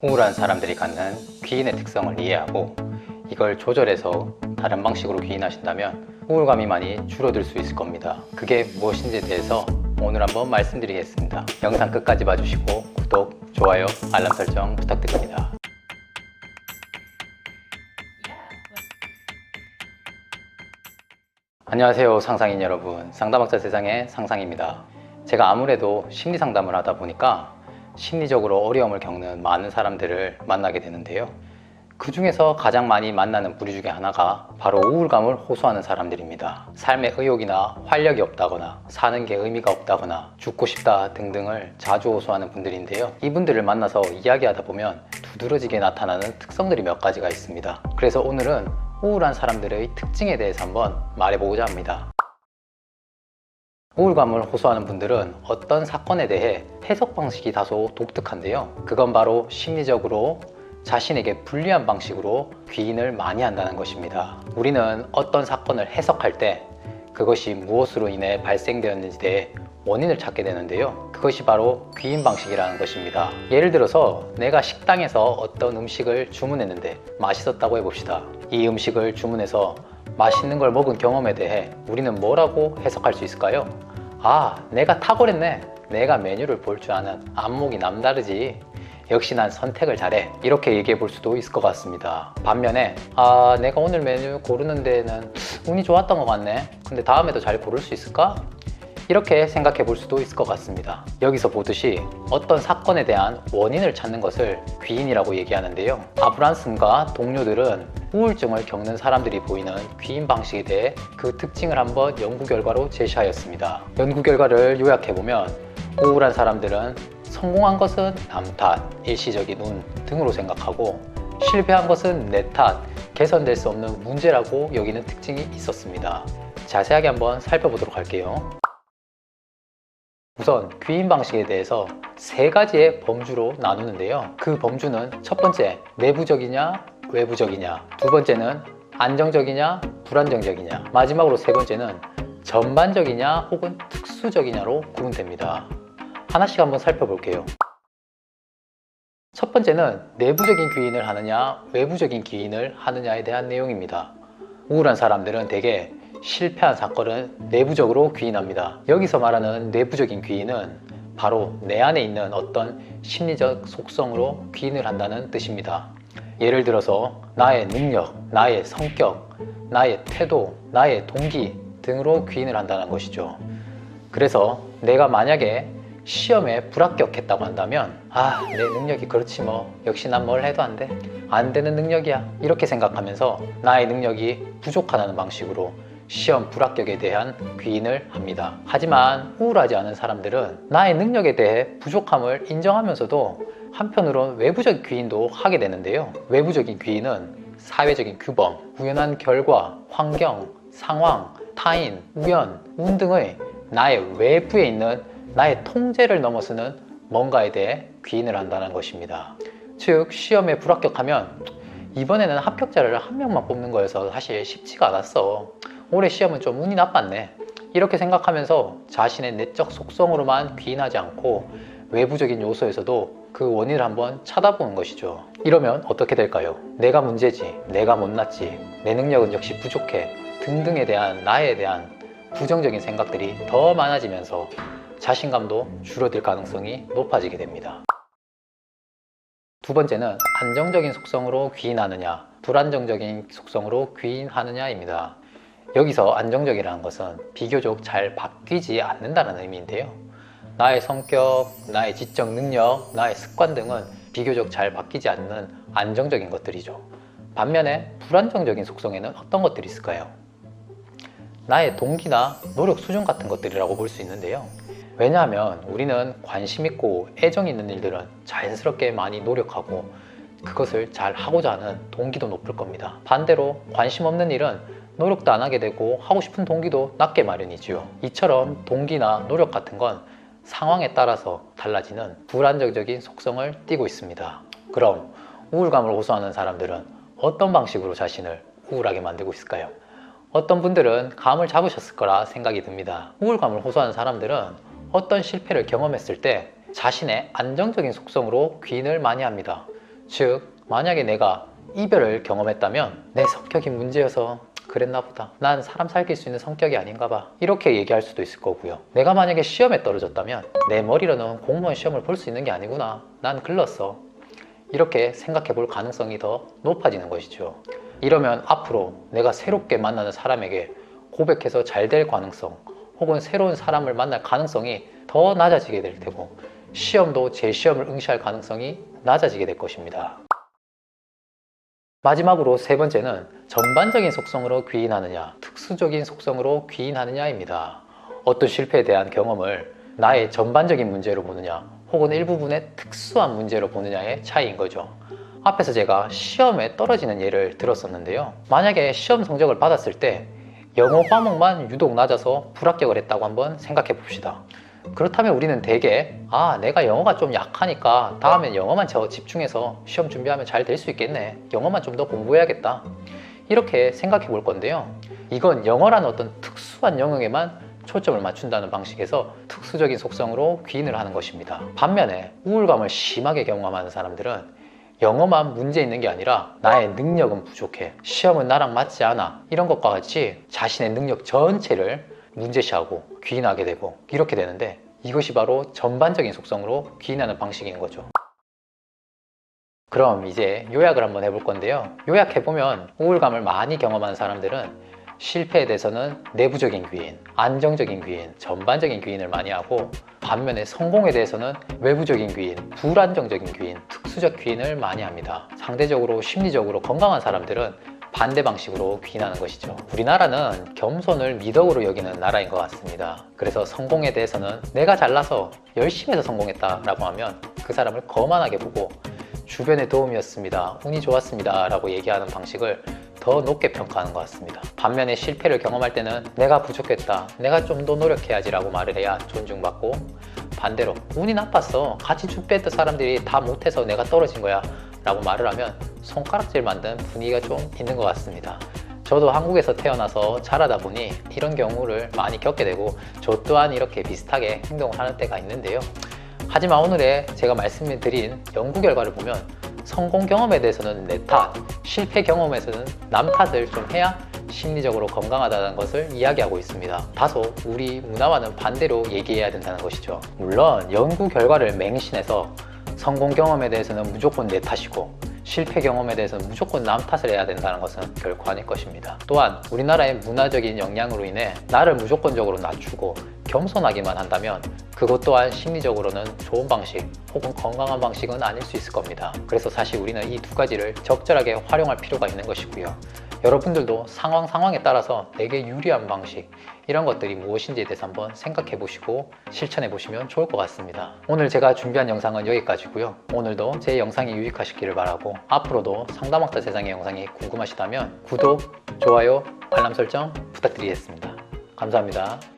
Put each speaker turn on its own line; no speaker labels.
우울한 사람들이 갖는 귀인의 특성을 이해하고 이걸 조절해서 다른 방식으로 귀인하신다면 우울감이 많이 줄어들 수 있을 겁니다. 그게 무엇인지에 대해서 오늘 한번 말씀드리겠습니다. 영상 끝까지 봐주시고 구독, 좋아요, 알람 설정 부탁드립니다. 안녕하세요 상상인 여러분 상담학자 세상의 상상입니다 제가 아무래도 심리 상담을 하다 보니까 심리적으로 어려움을 겪는 많은 사람들을 만나게 되는데요. 그 중에서 가장 많이 만나는 부류 중에 하나가 바로 우울감을 호소하는 사람들입니다. 삶의 의욕이나 활력이 없다거나 사는 게 의미가 없다거나 죽고 싶다 등등을 자주 호소하는 분들인데요. 이분들을 만나서 이야기하다 보면 두드러지게 나타나는 특성들이 몇 가지가 있습니다. 그래서 오늘은 우울한 사람들의 특징에 대해서 한번 말해보고자 합니다. 우울감을 호소하는 분들은 어떤 사건에 대해 해석 방식이 다소 독특한데요. 그건 바로 심리적으로 자신에게 불리한 방식으로 귀인을 많이 한다는 것입니다. 우리는 어떤 사건을 해석할 때 그것이 무엇으로 인해 발생되었는지에 대해 원인을 찾게 되는데요. 그것이 바로 귀인 방식이라는 것입니다. 예를 들어서 내가 식당에서 어떤 음식을 주문했는데 맛있었다고 해봅시다. 이 음식을 주문해서 맛있는 걸 먹은 경험에 대해 우리는 뭐라고 해석할 수 있을까요? 아, 내가 탁월했네. 내가 메뉴를 볼 줄 아는 안목이 남다르지. 역시 난 선택을 잘해. 이렇게 얘기해 볼 수도 있을 것 같습니다. 반면에, 아, 내가 오늘 메뉴 고르는 데는 운이 좋았던 것 같네. 근데 다음에도 잘 고를 수 있을까? 이렇게 생각해 볼 수도 있을 것 같습니다. 여기서 보듯이 어떤 사건에 대한 원인을 찾는 것을 귀인이라고 얘기하는데요. 아브란슨과 동료들은 우울증을 겪는 사람들이 보이는 귀인 방식에 대해 그 특징을 한번 연구 결과로 제시하였습니다. 연구 결과를 요약해 보면 우울한 사람들은 성공한 것은 남 탓, 일시적인 운 등으로 생각하고 실패한 것은 내 탓, 개선될 수 없는 문제라고 여기는 특징이 있었습니다. 자세하게 한번 살펴보도록 할게요. 우선 귀인 방식에 대해서 세 가지의 범주로 나누는데요. 그 범주는 첫 번째, 내부적이냐, 외부적이냐. 두 번째는 안정적이냐, 불안정적이냐. 마지막으로 세 번째는 전반적이냐 혹은 특수적이냐로 구분됩니다. 하나씩 한번 살펴볼게요. 첫 번째는 내부적인 귀인을 하느냐, 외부적인 귀인을 하느냐에 대한 내용입니다. 우울한 사람들은 대개 실패한 사건을 내부적으로 귀인합니다. 여기서 말하는 내부적인 귀인은 바로 내 안에 있는 어떤 심리적 속성으로 귀인을 한다는 뜻입니다. 예를 들어서 나의 능력, 나의 성격, 나의 태도, 나의 동기 등으로 귀인을 한다는 것이죠. 그래서 내가 만약에 시험에 불합격했다고 한다면 아 내 능력이 그렇지 뭐 역시 난 뭘 해도 안 돼 안 되는 능력이야 이렇게 생각하면서 나의 능력이 부족하다는 방식으로 시험 불합격에 대한 귀인을 합니다. 하지만 우울하지 않은 사람들은 나의 능력에 대해 부족함을 인정하면서도 한편으론 외부적 귀인도 하게 되는데요. 외부적인 귀인은 사회적인 규범, 우연한 결과, 환경, 상황, 타인, 우연, 운 등의 나의 외부에 있는 나의 통제를 넘어서는 뭔가에 대해 귀인을 한다는 것입니다. 즉, 시험에 불합격하면 이번에는 합격자를 한 명만 뽑는 거여서 사실 쉽지가 않았어. 올해 시험은 좀 운이 나빴네. 이렇게 생각하면서 자신의 내적 속성으로만 귀인하지 않고 외부적인 요소에서도 그 원인을 한번 찾아보는 것이죠. 이러면 어떻게 될까요? 내가 문제지, 내가 못났지, 내 능력은 역시 부족해 등등에 대한 나에 대한 부정적인 생각들이 더 많아지면서 자신감도 줄어들 가능성이 높아지게 됩니다. 두 번째는 안정적인 속성으로 귀인하느냐, 불안정적인 속성으로 귀인하느냐입니다. 여기서 안정적이라는 것은 비교적 잘 바뀌지 않는다는 의미인데요. 나의 성격, 나의 지적 능력, 나의 습관 등은 비교적 잘 바뀌지 않는 안정적인 것들이죠. 반면에 불안정적인 속성에는 어떤 것들이 있을까요? 나의 동기나 노력 수준 같은 것들이라고 볼 수 있는데요. 왜냐하면 우리는 관심 있고 애정 있는 일들은 자연스럽게 많이 노력하고 그것을 잘 하고자 하는 동기도 높을 겁니다. 반대로 관심 없는 일은 노력도 안 하게 되고 하고 싶은 동기도 낮게 마련이지요. 이처럼 동기나 노력 같은 건 상황에 따라서 달라지는 불안정적인 속성을 띠고 있습니다. 그럼 우울감을 호소하는 사람들은 어떤 방식으로 자신을 우울하게 만들고 있을까요? 어떤 분들은 감을 잡으셨을 거라 생각이 듭니다. 우울감을 호소하는 사람들은 어떤 실패를 경험했을 때 자신의 안정적인 속성으로 귀인을 많이 합니다. 즉, 만약에 내가 이별을 경험했다면 내 성격이 문제여서 그랬나 보다. 난 사람 살길 수 있는 성격이 아닌가 봐. 이렇게 얘기할 수도 있을 거고요. 내가 만약에 시험에 떨어졌다면 내 머리로는 공무원 시험을 볼 수 있는 게 아니구나. 난 글렀어. 이렇게 생각해 볼 가능성이 더 높아지는 것이죠. 이러면 앞으로 내가 새롭게 만나는 사람에게 고백해서 잘 될 가능성 혹은 새로운 사람을 만날 가능성이 더 낮아지게 될 테고 시험도 제 시험을 응시할 가능성이 낮아지게 될 것입니다. 마지막으로 세 번째는 전반적인 속성으로 귀인하느냐, 특수적인 속성으로 귀인하느냐입니다. 어떤 실패에 대한 경험을 나의 전반적인 문제로 보느냐, 혹은 일부분의 특수한 문제로 보느냐의 차이인 거죠. 앞에서 제가 시험에 떨어지는 예를 들었었는데요. 만약에 시험 성적을 받았을 때 영어 과목만 유독 낮아서 불합격을 했다고 한번 생각해 봅시다. 그렇다면 우리는 대개 아 내가 영어가 좀 약하니까 다음엔 영어만 저 집중해서 시험 준비하면 잘 될 수 있겠네. 영어만 좀 더 공부해야겠다. 이렇게 생각해 볼 건데요. 이건 영어라는 어떤 특수한 영역에만 초점을 맞춘다는 방식에서 특수적인 속성으로 귀인을 하는 것입니다. 반면에 우울감을 심하게 경험하는 사람들은 영어만 문제 있는 게 아니라 나의 능력은 부족해. 시험은 나랑 맞지 않아. 이런 것과 같이 자신의 능력 전체를 문제시하고 귀인하게 되고 이렇게 되는데 이것이 바로 전반적인 속성으로 귀인하는 방식인 거죠. 그럼 이제 요약을 한번 해볼 건데요. 요약해보면 우울감을 많이 경험한 사람들은 실패에 대해서는 내부적인 귀인, 안정적인 귀인, 전반적인 귀인을 많이 하고 반면에 성공에 대해서는 외부적인 귀인, 불안정적인 귀인, 특수적 귀인을 많이 합니다. 상대적으로 심리적으로 건강한 사람들은 반대 방식으로 귀인하는 것이죠. 우리나라는 겸손을 미덕으로 여기는 나라인 것 같습니다. 그래서 성공에 대해서는 내가 잘나서 열심히 해서 성공했다라고 하면 그 사람을 거만하게 보고 주변의 도움이었습니다. 운이 좋았습니다. 라고 얘기하는 방식을 더 높게 평가하는 것 같습니다. 반면에 실패를 경험할 때는 내가 부족했다. 내가 좀 더 노력해야지 라고 말을 해야 존중받고 반대로 운이 나빴어. 같이 쭉 뺐던 사람들이 다 못해서 내가 떨어진 거야. 라고 말을 하면 손가락질 만든 분위기가 좀 있는 것 같습니다. 저도 한국에서 태어나서 자라다 보니 이런 경우를 많이 겪게 되고 저 또한 이렇게 비슷하게 행동을 하는 때가 있는데요. 하지만 오늘의 제가 말씀드린 연구 결과를 보면 성공 경험에 대해서는 내 탓, 실패 경험에서는 남 탓을 좀 해야 심리적으로 건강하다는 것을 이야기하고 있습니다. 다소 우리 문화와는 반대로 얘기해야 된다는 것이죠. 물론 연구 결과를 맹신해서 성공 경험에 대해서는 무조건 내 탓이고 실패 경험에 대해서는 무조건 남 탓을 해야 된다는 것은 결코 아닐 것입니다. 또한 우리나라의 문화적인 영향으로 인해 나를 무조건적으로 낮추고 겸손하기만 한다면 그것 또한 심리적으로는 좋은 방식 혹은 건강한 방식은 아닐 수 있을 겁니다. 그래서 사실 우리는 이 두 가지를 적절하게 활용할 필요가 있는 것이고요. 여러분들도 상황 상황에 따라서 내게 유리한 방식 이런 것들이 무엇인지에 대해서 한번 생각해 보시고 실천해 보시면 좋을 것 같습니다. 오늘 제가 준비한 영상은 여기까지고요. 오늘도 제 영상이 유익하시기를 바라고 앞으로도 상담학자 세상의 영상이 궁금하시다면 구독, 좋아요, 알람 설정 부탁드리겠습니다. 감사합니다.